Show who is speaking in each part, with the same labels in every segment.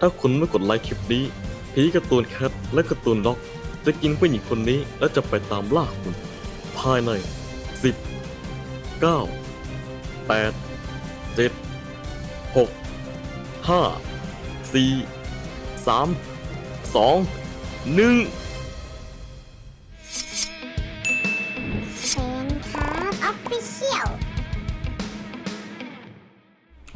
Speaker 1: ถ้าคุณไม่กดไลค์คลิปนี้ผีการ์ตูนแคทและการ์ตูนด็อก จะกินผู้หญิงคนนี้แล้วจะไปตามล่าคุณ ภายใน 10 9 8 7 6 5 4 3 2 1
Speaker 2: เซนครับออฟฟิเชียล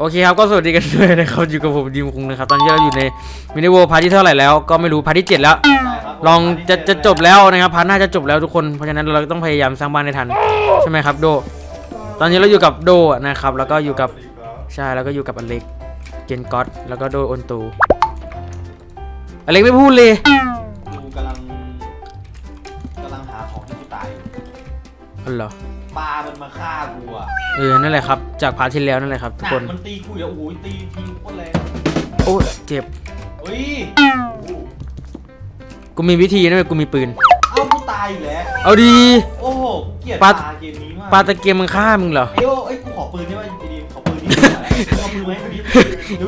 Speaker 3: โอเคครับก็สวัสดีกันด้วยนะครับอยู่กับผมดิมคุงนะครับตอนนี้เราอยู่ในมินิโวพาร์ทที่เท่าไหร่แล้วก็ไม่รู้พาร์ทที่เจ็ดแล้ว ลองจะจะจบแล้วนะครับพาร์ทน่าจะจบแล้วทุกคนเพราะฉะนั้นเราต้องพยายามสร้างบ้านให้ทันใช่ไหมครับโด ตอนนี้เราอยู่กับโดนะครับแล้วก็อยู่กับใช่แล้วก็อยู่กับอเล็กเกนก๊อตแล้วก็โดอนตูอเล็กไม่พูดเลย เหรอ
Speaker 4: ปลามันมาฆ่ากูอะ
Speaker 3: เออ นั่นแหละครับ จากพาร์ทที่แล้วนั่นแหละครับทุก
Speaker 4: หนั
Speaker 3: ค
Speaker 4: ก
Speaker 3: น
Speaker 4: มันตีกูเดี๋ยวโอ้ยตีทีโคตรแรง
Speaker 3: โอ้ยเจ็บ
Speaker 4: เฮ้ย
Speaker 3: กูมีวิธีนะเว้ยกูมีปืน
Speaker 4: เอ้ากูตายอีกแล้ว
Speaker 3: เอาดี
Speaker 4: โอ้โหกูเกลียด
Speaker 3: ป
Speaker 4: ป
Speaker 3: ลา
Speaker 4: ลาเกมนี้มาก
Speaker 3: ปาตะเกียบมึงฆ่ามึงเหรอ
Speaker 4: ไอ้โอ้ไอ้ยกูขอปืนได้ไหมดีๆขอปืนนี่มึงเอาปืนไหมาให้กูดิ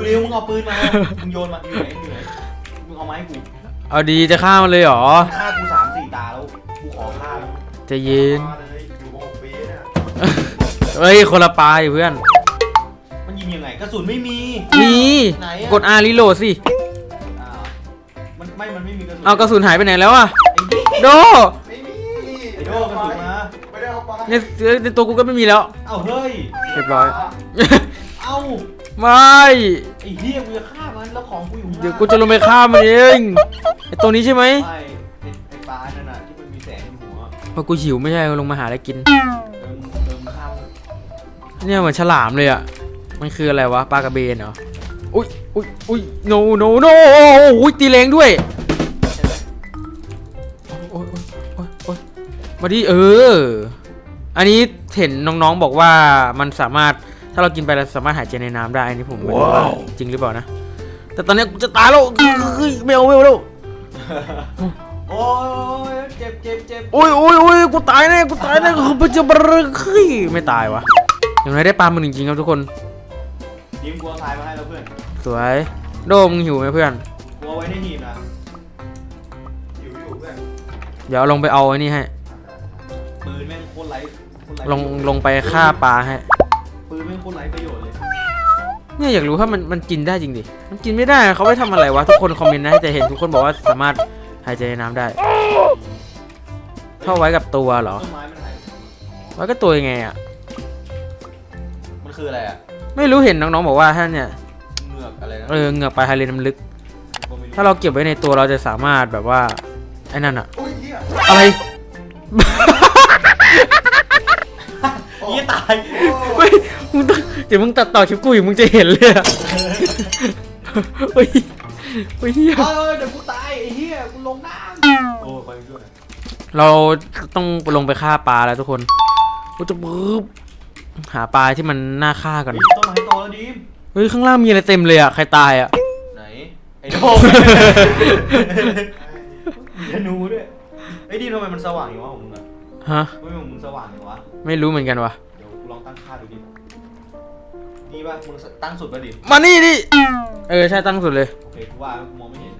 Speaker 4: เร็วๆมึงเอาปืนมามึงโยนมาอยู่ไหนอยู่ไหนมึงเอามาให้กู
Speaker 3: เอาดีจะฆ่ามันเลยเหรอ
Speaker 4: มันฆ่ากูสามสี่ตาแล้วกูขอฆ่ามัน
Speaker 3: ใจะเย็น
Speaker 4: มาเลยอยู่หกปีเนี่ย
Speaker 3: เอ้ยคนละปลายเพื่อน
Speaker 4: มันยิงยังไงกระสุนไม่มี
Speaker 3: มี
Speaker 4: ไหนอะ
Speaker 3: กด R รีโหลดสิ
Speaker 4: อ้าวมันไม่ มันไม่มีกระสุน
Speaker 3: เอากระสุนหายไปไหนแล้วอะ
Speaker 4: ไอ้เหี้ย
Speaker 3: โด
Speaker 5: ไม่มี
Speaker 4: ไอ้โดกระสุนมา
Speaker 5: ไม่ได้เอาไป
Speaker 3: ในในตัวกูก็ไม่มีแล้ว
Speaker 4: เอ้าเฮ้ย
Speaker 3: เรียบร้อย
Speaker 4: เอ้า
Speaker 3: ไม่
Speaker 4: ไอ้เหี้ยกูจะฆ่ามันแล้วของกูอยู่ข้างหน้า
Speaker 3: เดี๋ยวกูจะลงไปฆ่ามันเองไอตัวนี้ใช่ไหม
Speaker 4: ไม่ไอ้ไอ้ปลานั่นน่ะที่มันมีแสงในหัว
Speaker 3: เพราะกูหิวไม่ใช่ลงมาหาอะไรกิน
Speaker 4: เนี่
Speaker 3: ยเหมือนฉลามเลยอะมันคืออะไรวะปลากระเบนเหรอ อุ้ยอุ้ยอุ้ย no no no อุ้ยตีแรงด้วย
Speaker 4: ใช่ไหม
Speaker 3: โอ้ยโอ้ยโอ้ยโอ้ยมาดิเออ อันนี้เห็นน้องๆบอกว่ามันสามารถถ้าเรากินไปเราสามารถหายใจในน้ำได้อันนี้ผมไม่รู้ว่าจริงหรือเปล่านะ แต่ตอนนี้กูจะตายแล้วเฮ้ยไม่เอาไม่เอาแล้ว
Speaker 4: โอ้ยเจ็บเจ็บเจ็บ
Speaker 3: โอ้ยโอ้ยโอ้ยกูตายแน่กูตายแน่กูจะบรึกเฮ้ยไม่ตายวะ อย่างไรได้ปลาหมึกจริงๆครับทุกคน
Speaker 4: ยิ้มกลัวทายมาให้แล้วเพื่อน
Speaker 3: สวยโดมงหิวไหมเพื่อน
Speaker 4: กลัวไว้ในหีบนะ
Speaker 5: อยู่อยู่เพื่อน
Speaker 3: เดี๋ยวลงไปเอาไอ้นี่ให้
Speaker 4: ปืนแม่งโคตรไร้โคตรไร้
Speaker 3: ลงลงไปฆ่าปลาให้
Speaker 4: ปืนแม่งโคตรไร้ประโยชน์เลย
Speaker 3: เนี่ยอยากรู้ถ้ามันมันกินได้จริงดิมันกินไม่ได้เขาไปทำอะไรวะทุกคนคอมเมนต์นะแต่เห็นทุกคนบอกว่าสามารถหายใจในน้ำได้เข้าไว้กับตัวเหรอ
Speaker 4: ต้นไม้มันหาย
Speaker 3: ไว้กับตัวยังไงอะ
Speaker 4: มัน คืออะไรอะ
Speaker 3: ไม่รู้เห็นน้องๆบอกว่าท่านเนี่ย
Speaker 4: เหงือกอะไรนะ
Speaker 3: เออเหงือกปลาทะเลน้ำลึก
Speaker 4: ก็ไม่
Speaker 3: ถ้าเราเก็บไว้ในตัวเราจะสามารถแบบว่าไอ้นั่นอะ
Speaker 5: โอ้ยเหี้ย
Speaker 3: อะไร
Speaker 4: เหี้ยตาย
Speaker 3: เฮ้ยมึงต้องเดี๋ยวมึงตัดต่อคลิปกูอยู่มึงจะเห็นเลยอะเฮ้ยเฮ้ยเหี้ย
Speaker 4: เออเดี๋ยวกูตายไอ้เหี้ยกูลงน้ำโอ้ไปด้วย
Speaker 3: เราต้องลงไปฆ่าปลาแล้วทุกคนกูจะปึ๊บ หาปลาที่มันน่าฆ่าก่อน
Speaker 4: ต้นไม้โตแล้วดิม
Speaker 3: เฮ้ยข้างล่างมีอะไรเต็มเลยอะ ใครตายอะ
Speaker 4: ไหน ไอ้โดมมีธนูด้วยไอ้ดิมทำไมมันสว่างอย่างวะของมึงอะ
Speaker 3: ฮะ
Speaker 4: ไม่ของมึงสว่างอย่างวะ
Speaker 3: ไม่รู้เหมือนกันวะ
Speaker 4: เดี๋ยวกูลองตั้งค่าดูดิ นี่ป่ะมึงตั้งสุดป่ะดิ
Speaker 3: มานี่ดิ เออใช่ตั้งสุดเลย
Speaker 4: โอเคกูว่ากูมองไม่เห็น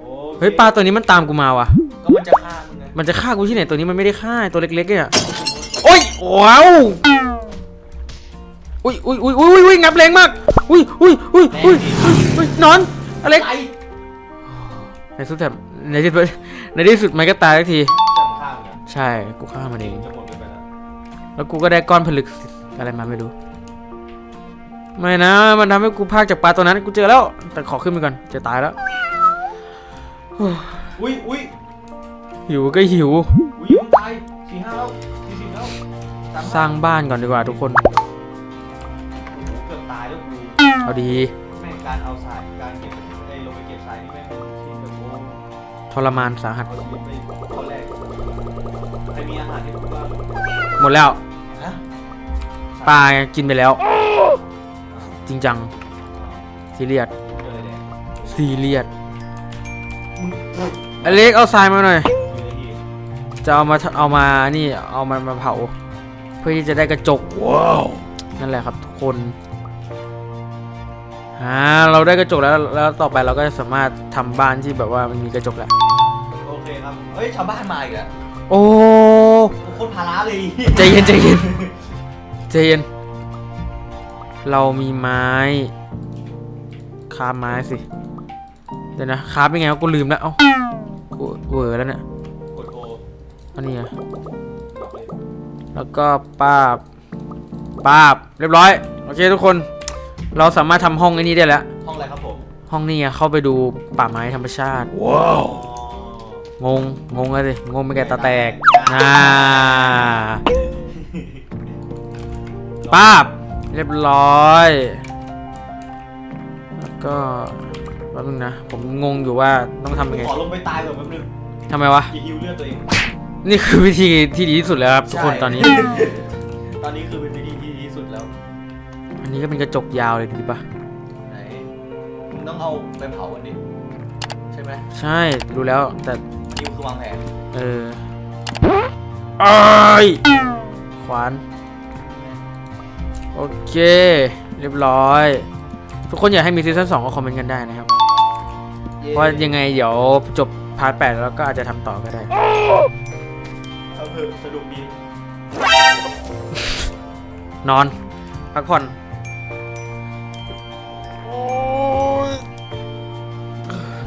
Speaker 4: โอค
Speaker 3: เฮ้ยปลาตัวนี้มันตามกูมาว่ะ
Speaker 4: ก็มันจะฆ่ามึงไง
Speaker 3: มันจะฆ่ากูที่ไหนตัวนี้มันไม่ได้ฆ่าตัวเล็กๆเนี่ยโอ้ยว้าว อุ้ยอุ้ยอุ้ยอุ้ยอุ้ยงับแรงมาก อุ้ยอุ้ยอุ้ยอุ้ยอุ้ยอุ้ยนอนอเล็ก
Speaker 4: ไอ้
Speaker 3: ในสุดแบบในที่สุดในที่สุดมันก็ตายสักที
Speaker 4: จะมาฆ่ามึงไง
Speaker 3: ใช่ กูฆ่ามันเอง
Speaker 4: จะหมดไปแล้ว
Speaker 3: แล้วกูก็ได้ก้อนผลึกอะไรมาไม่รู้ ไม่นะ มันทำให้กูพากจากปลาตัวนั้น กูเจอแล้ว แต่ขอขึ้นไปก่อน จะตายแล้ว
Speaker 4: อุ้ยอุ้ย
Speaker 3: หิวก็หิว
Speaker 4: อุ้ยมึงตายสี่ห้าแล้วสี่สิบแล้วตม
Speaker 3: สร้างบ้านก่อนดีกว่าทุกคน เอาดี
Speaker 4: แม่งการเอาทรายการเก็บไอ้ลงไปเก็บทรายนี่แม่งที่แบบโอ้
Speaker 3: ทรมานสาหัส
Speaker 4: เอาชีวิตไปข้อแรกใครมีอาหารให้กูบ้าง
Speaker 3: หมดแล้ว
Speaker 4: ฮะ
Speaker 3: ปลากินไปแล้ว จริงจังซีเรียส
Speaker 4: เจอเลย
Speaker 3: ซีเรียส
Speaker 4: มึงเฮ้ย
Speaker 3: อเล็กเอาทรายมาหน่อย
Speaker 4: อยู่ในที่
Speaker 3: จะเอามาเอามานี่เอามันมาเผา เพื่อที่จะได้กระจกว้าวนั่นแหละครับทุกคนห อ่าเราได้กระจกแล้วแล้วต่อไปเราก็จะสามารถทำบ้านที่แบบว่ามันมีกระจกแล้ว
Speaker 4: โอเคครับ เฮ้ย ชาวบ้านมาอีกแล้ว
Speaker 3: โอ้
Speaker 4: โคตรภาระเลย
Speaker 3: ใจเย็นใจเย็นใจเย็นเรามีไม้คาบไม้สิเดี๋ยวนะคาบเป็นไงวะกูลืมแล้วเอ้ากูเวอร์แล้วเนี่ย
Speaker 4: กดโอ
Speaker 3: อันนี้อะ แล้วก็ป้าบป้าบเรียบร้อย โอเคทุกคน เราสามารถทำห้องไอ้นี้ได้แล้ว
Speaker 4: ห้องอะไรครับผม
Speaker 3: ห้องนี้อะเข้าไปดูป่าไม้ธรรมชาติ
Speaker 4: ว้าว
Speaker 3: งง งงเลยงงไปแก่ตาแตกอ่าป้าบ เรียบร้อย แล้วก็แป๊บนึงนะ ผมงงอยู่ว่าต้องทำยังไง
Speaker 4: ขอลงไปตายก่อนแป๊บนึง
Speaker 3: ทำไมวะ
Speaker 4: จะฮิวเลือดตัวเอง
Speaker 3: นี่คือวิธีที่ดีที่สุดแล้วครับทุกคนตอนนี้
Speaker 4: ตอนนี้คือเป็นวิธี
Speaker 3: นนี้ก็เป็นกระจกยาวเลยดีปะ
Speaker 4: ไหนมึงต้องเอาไปเผากันดิ ใช่ไหม
Speaker 3: ใช่รู้แล้วแต่
Speaker 4: นิวคือวางแผน
Speaker 3: เออไอ้ายขวานโอเค เรียบร้อย ทุกคนอยากให้มีซีซั่นสองก็คอมเมนต์กันได้นะครับเพราะยังไงเดี๋ยวจบพาร์ทแปดแล้วก็อาจจะทำต่อก็ได้
Speaker 4: เอาเถอะสนุกดี
Speaker 3: นอน พักผ่อน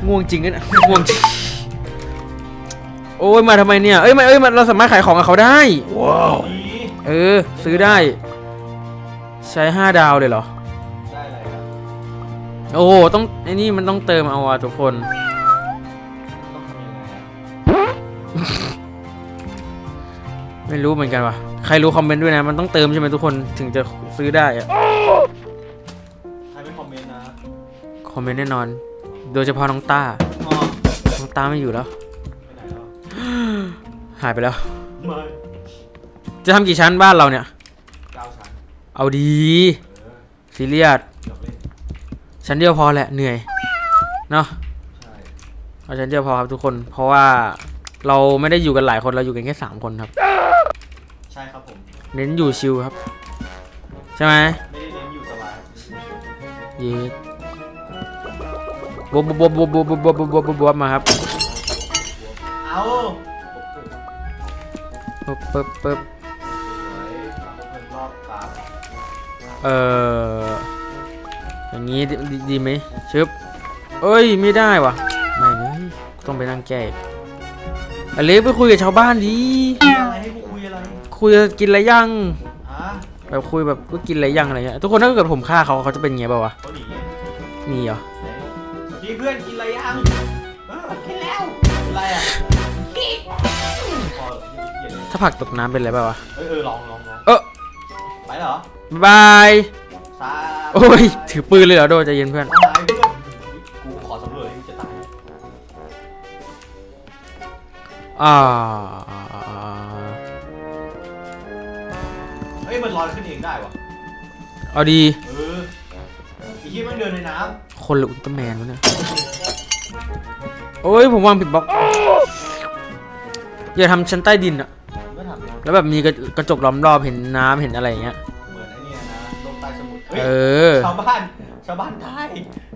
Speaker 3: ง่วงจริงนะเนี่ยง่วงจริงโอ้ยมาทำไมเนี่ยเอ้ยมาเอ้ยมาเราสามารถขายของกับเขาได้
Speaker 4: ดี
Speaker 3: เออ ซื้อได้ ใช้ห้าดาวเลยเหรอ
Speaker 4: ได้อะไรนะ
Speaker 3: โอ้โหต้องไอ้นี่มันต้องเติมเอาอะทุกคน
Speaker 4: ต้องทำยังไงอะ
Speaker 3: ไม่รู้เหมือนกันว่ะ ใครรู้คอมเมนต์ด้วยนะ มันต้องเติมใช่ไหมทุกคนถึงจะซื้อได้อะ
Speaker 4: ใครไม่คอมเมนต์นะ
Speaker 3: คอมเมนต์แน่นอน โดยเฉพาะน้องต้า
Speaker 4: อ๋อ
Speaker 3: น้องต้าไม่อยู่แล้ว
Speaker 4: ไปไหนแล้ว
Speaker 3: หายไปแล้ว
Speaker 4: ไม่
Speaker 3: จะทำกี่ชั้นบ้านเราเนี่ย
Speaker 4: เก้าชั้น
Speaker 3: เอาดี
Speaker 4: เออ
Speaker 3: ซีเรียส
Speaker 4: เดี๋ยวเล่น
Speaker 3: ชั้นเดียวพอแหละเหนื่อยเนาะ
Speaker 4: ใช่
Speaker 3: เอาชั้นเดียวพอครับทุกคน เพราะว่าเราไม่ได้อยู่กันหลายคนเราอยู่กันแค่สามคนครับ
Speaker 4: ใช่ครับผม
Speaker 3: เน้นอยู่ชิลครับ ใช่ไหม
Speaker 4: ไม่ได้เน้นอยู่สบาย
Speaker 3: เย็ด บวบบวบบวบบวบบวบบวบบวบมาครับ
Speaker 4: เอา
Speaker 3: ปึ๊บปึ๊บปึ๊บ
Speaker 4: เอ
Speaker 3: ออย่างนี้ดีไหมชึบเอ้ยไม่ได้วะไม่ต้องไปนั่งแก้อเล็กไปคุยกับชาวบ้านดี
Speaker 4: คุยอะไร
Speaker 3: คุยกินอะไรยังแบบคุยแบบก็กินอะไรยังอะไรเงี้ยทุกคนถ้าเกิดผมฆ่าเขาเขาจะเป็นไงบ้างวะ
Speaker 4: หนี
Speaker 3: เหรอ
Speaker 4: พี่เพื่อนกินอะไรยังเออกินแล้วกินอะไรอะกินพอเย็นเลย
Speaker 3: ถ้าผักตกน้ำเป็นอะไรบ้างวะ
Speaker 4: เออเออลองลองลอง
Speaker 3: เออ
Speaker 4: ไปเหรอ
Speaker 3: บ๊ายบาย
Speaker 4: ซา
Speaker 3: โอ้ย ถือปืนเลยเหรอโดใจเย็นเพื่อน
Speaker 4: มาหายเพื่อนกูขอสำรวจให้มึงจะตาย
Speaker 3: อ่า
Speaker 4: เฮ้ยมันลอยขึ้นเองได้วะ
Speaker 3: เอาดี
Speaker 4: เออไอ้ที่มันเดินในน้
Speaker 3: คนหรืออุลตร้าแมนวะเนี่ย โอ้ยผมวางผิดบล็อก อย่าทำชั้นใต้ดินอะำ
Speaker 4: ก็ทำนะ
Speaker 3: แล้วแบบมีกระกระจกล้อมรอบเห็นน้ำเห็นอะไรอย่างเงี้ย
Speaker 4: เหมือนไอ้เนี่ยนะลงใต้สมุทรเฮ้ย
Speaker 3: เออ
Speaker 4: ชาวบ้าน ชาวบ้านตาย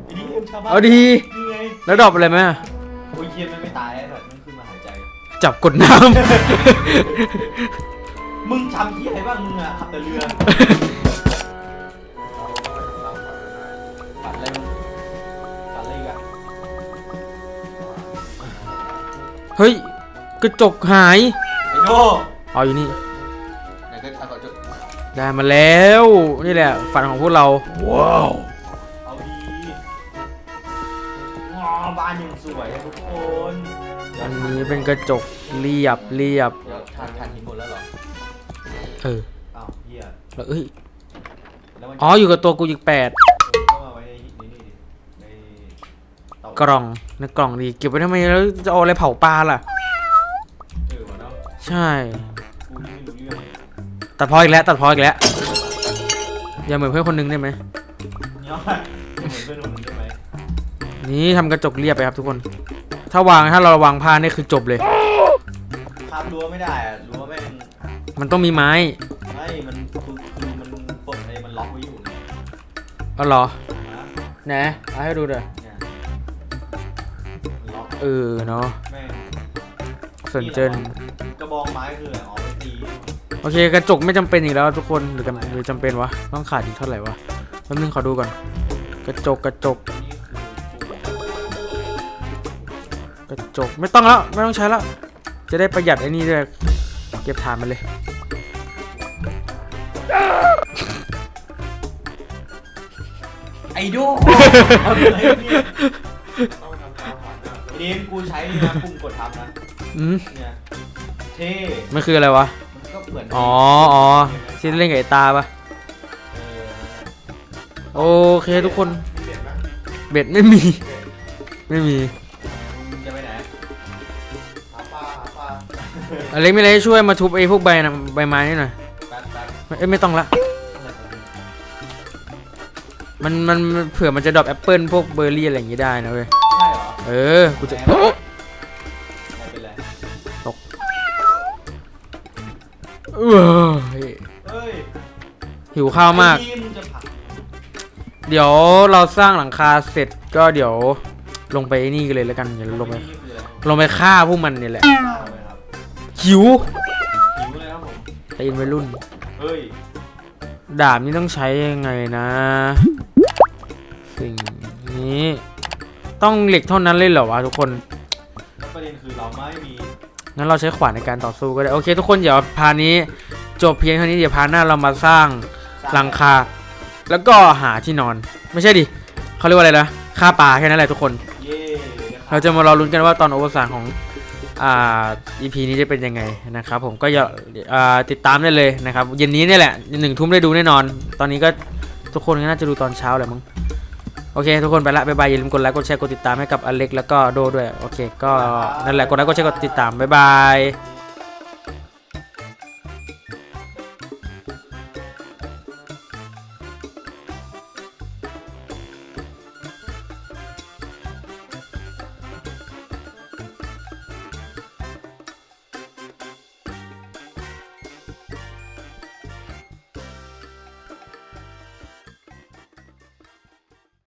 Speaker 4: ไอ้นี่ชาวบ้าน
Speaker 3: เอาดี
Speaker 4: นี่ไง
Speaker 3: แล้วดรอปอะไรไหมอะ
Speaker 4: โอ้ยเคียนมันไม่ตายไอ้สัตว์มันขึ้นมาหายใจ
Speaker 3: จับกดน้
Speaker 4: มึงทำที่อะไรบ้างมึงอะขับแต่เรือ
Speaker 3: เฮ้ยกระจกหาย
Speaker 4: ไอ้โด
Speaker 3: เอาอยู่นี่
Speaker 4: ไหนก็เอาก่อนจุด
Speaker 3: ได้มาแล้ว นี่แหละฝันของพวกเรา
Speaker 4: เอาดีงอบ้านยังสวยอะทุกคน
Speaker 3: อันนี้เป็นกระจกเรียบเรียบ
Speaker 4: เดี๋ยวทานทานหินหมดแล้วเหรอ
Speaker 3: เออ
Speaker 4: อ้าวเหี้ย
Speaker 3: แล้วเอ้ย
Speaker 4: แล้วมัน
Speaker 3: อ๋ออยู่กับตัวกูอีกแปด
Speaker 4: ก
Speaker 3: ล่องในกล่องดีเก็บไว้ทำไมแล้วจะเอาอะไรเผาปลาล่ะ
Speaker 4: เออวะเนาะ
Speaker 3: ใช่
Speaker 4: กูไม่รู้เรื่อง
Speaker 3: ตัดพออีกแล้ว ตัดพออีกแล้ว อย่าเหมือนเพื่อนคนนึงได้ไหม
Speaker 4: เนี่ยเหมือนเพื่อนผมใช่ไหม
Speaker 3: นี่ทำกระจกเรียบไปครับทุกคน ถ้าวางถ้าเราวางผ้านี่คือจบเลย
Speaker 4: ข้ามรั้วไม่ได้อะรั้วแม่ง
Speaker 3: มันต้องมีไม้
Speaker 4: ไม่มันคือคือมันปลดไอ้มันล็อกไว้อยู่ไง
Speaker 3: เอาเหรอ
Speaker 4: นะ
Speaker 3: ไหนเอาให้ดูหน่อย
Speaker 4: เนี่ยมันล็อก
Speaker 3: เออเนาะ
Speaker 4: แม่ง
Speaker 3: สนเจิน
Speaker 4: กระบองไม้คืออะไรอ๋อไปตี
Speaker 3: โอเคกระจกไม่จำเป็นอีกแล้วทุกคนหรือจำหรือจำเป็นวะต้องขาดอีกเท่าไหร่วะแป๊บนึงขอดูก่อน กระจกกระจก
Speaker 4: นี่คือปุ่ม
Speaker 3: กระจกไม่ต้องแล้ว ไม่ต้องใช้แล้ว จะได้ประหยัดไอ้นี่ด้วยเก็บฐานมันเลย
Speaker 4: ไอ้โดเอาเลยเนี่ย
Speaker 5: ต้องทำตามฝันนะ
Speaker 4: ไอ้ดีมกูใช้นี่นะปุ่มกดทับนะ
Speaker 3: อืม
Speaker 4: เนี่ย เท่
Speaker 3: มันคืออะไรวะ
Speaker 4: มันก็เหมือน
Speaker 3: อ๋ออ๋อที่เล่นกับไอ้ตาปะ
Speaker 4: เออ
Speaker 3: โอเคทุกคน
Speaker 5: มีเด็ดไหม
Speaker 3: เบ็ดไม่มี ไม่มี
Speaker 4: มึงจะไปไหน
Speaker 5: หาปลาหาปลา
Speaker 3: อเล็กไม่เลยช่วยมาทุบไอ้พวกใบนะใบไม้นี่หน่อย
Speaker 4: แป๊บแป๊บ
Speaker 3: เอ้ยไม่ต้องละมันมันเผื่อมันจะดรอปแอปเปิลพวกเบอร์รี่อะไรอย่างงี้ได้นะเว้ย
Speaker 4: ใช่ เหรอ
Speaker 3: เออ กูจะโอ้
Speaker 4: ไม่เป็นไร
Speaker 3: เออเฮ้ย
Speaker 4: เฮ้ย
Speaker 3: หิวข้าวมาก
Speaker 4: ไอ้ดีมึงจะผลัก
Speaker 3: เดี๋ยวเราสร้างหลังคาเสร็จก็เดี๋ยวลงไปไอ้นี่กันเลยแล้วกันเดี๋ยวลงไป
Speaker 4: นี่คืออะไร
Speaker 3: ลงไปฆ่าพวกมันเนี่ยแหละ
Speaker 4: ข้าวเลยครับ
Speaker 3: หิว
Speaker 4: หิวเลยครับผม
Speaker 3: ตีนวัยรุ่น
Speaker 4: เฮ้ย
Speaker 3: ดาบนี่ต้องใช้ยังไงนะ สิ่งนี้ ต้องเหล็กเท่านั้นเลยเหรอวะทุกคน
Speaker 4: แล้วประเด็นคือเราไม่มี
Speaker 3: งั้นเราใช้ขวานในการต่อสู้ก็ได้โอเค ทุกคนเดี๋ยวพาร์ทนี้ จบเพียงเท่านี้เดี๋ยวพาร์ทหน้าเรามาสร้างหลังคา แล้วก็หาที่นอน ไม่ใช่ดิเขาเรียกว่าอะไรนะฆ่าปลาแค่นั้นแหละทุกคน
Speaker 4: เย่
Speaker 3: เราจะมารอลุ้นกันว่าตอนโอเวอร์สานของอ่า EP นี้จะเป็นยังไงนะครับผมก็อย่าอ่าติดตามได้เลยนะครับเย็นนี้เนี่ยแหละหนึ่งทุ่มได้ดูแน่นอน ตอนนี้ก็ทุกคนก็น่าจะดูตอนเช้าแหละมั้ง โอเคทุกคนไปละบ๊ายบายอย่าลืมกดไลค์กดแชร์กดติดตามให้กับอเล็กแล้วก็โดด้วยโอเคก็นั่นแหละกดไลค์กดแชร์กดติดตามบ๊ายบาย
Speaker 4: เย่